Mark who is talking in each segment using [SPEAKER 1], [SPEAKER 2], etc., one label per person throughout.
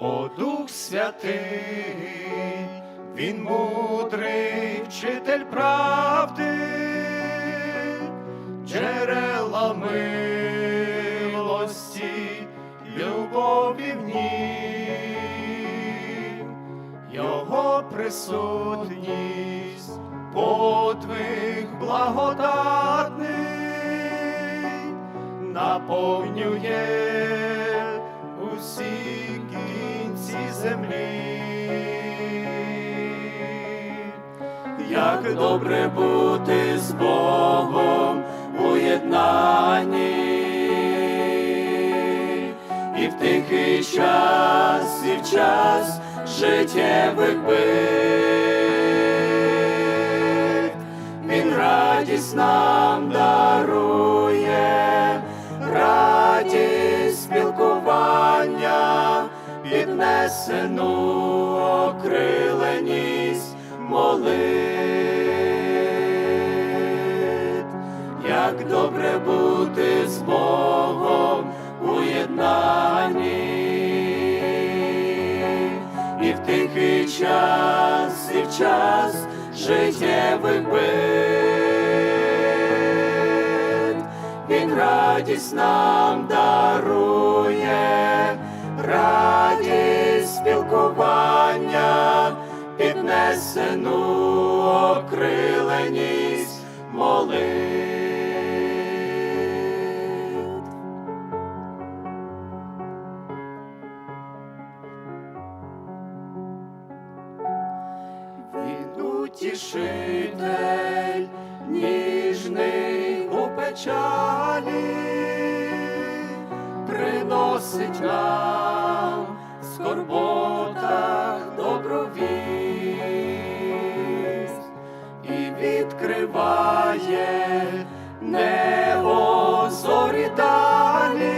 [SPEAKER 1] О Дух Святий, Він мудрий вчитель правди, джерела милості, любові в нім, Його присутність, подвиг благодатний, наповнює усі кінці землі. Як добре бути з Богом у єднанні, і в тихий час, і в час життєвих бит. Він радість нам дарує, піднесену окриленість молит. Як добре бути з Богом у єднанні, і в тихий час, і в час життєвих бит. Він радість нам дарує, піднесену окриленість молит. Він утішитель, ніжний у печалі, приносить нам в відкриває небо зорі далі,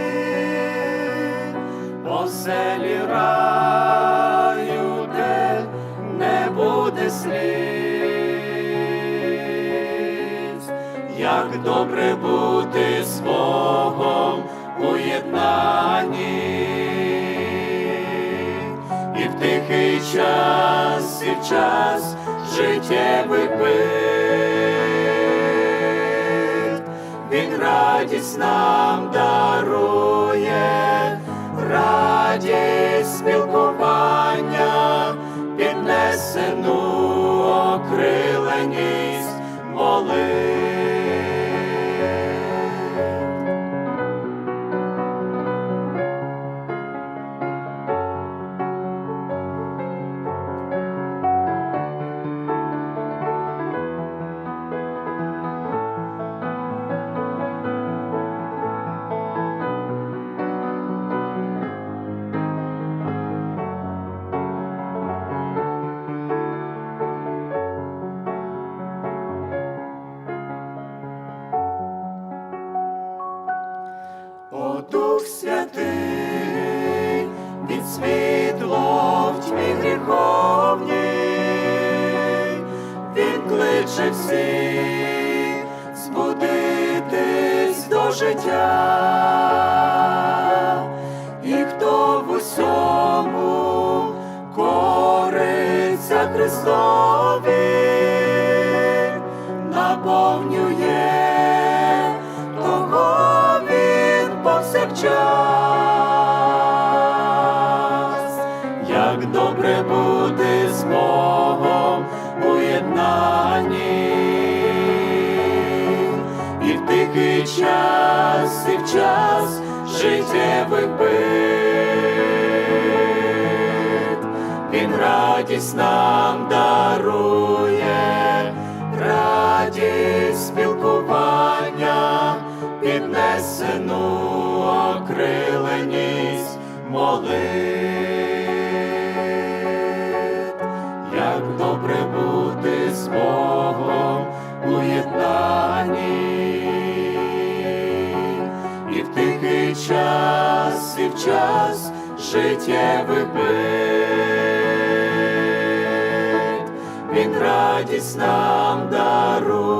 [SPEAKER 1] оселі раю, де не буде сліз, як добре бути з Богом у єднанні, і в тихий час, і в час життєвих бит. Він радість нам дарує, радість спілкування, піднесену окриленість молит. Дух Святий, від світло в тьмі гріховній, Він кличе всіх збудитись до життя, і хто в усьому кориться Христові, наповнює як добре бути з Богом у єднанні, і в тихий час, і в час життєвих бит. Він радість нам дарує, радість спілкування, піднесену окриленість молит. Як добре бути з Богом у єднанні, і в тихий час, і в час життєвих бит. Він радість нам дає.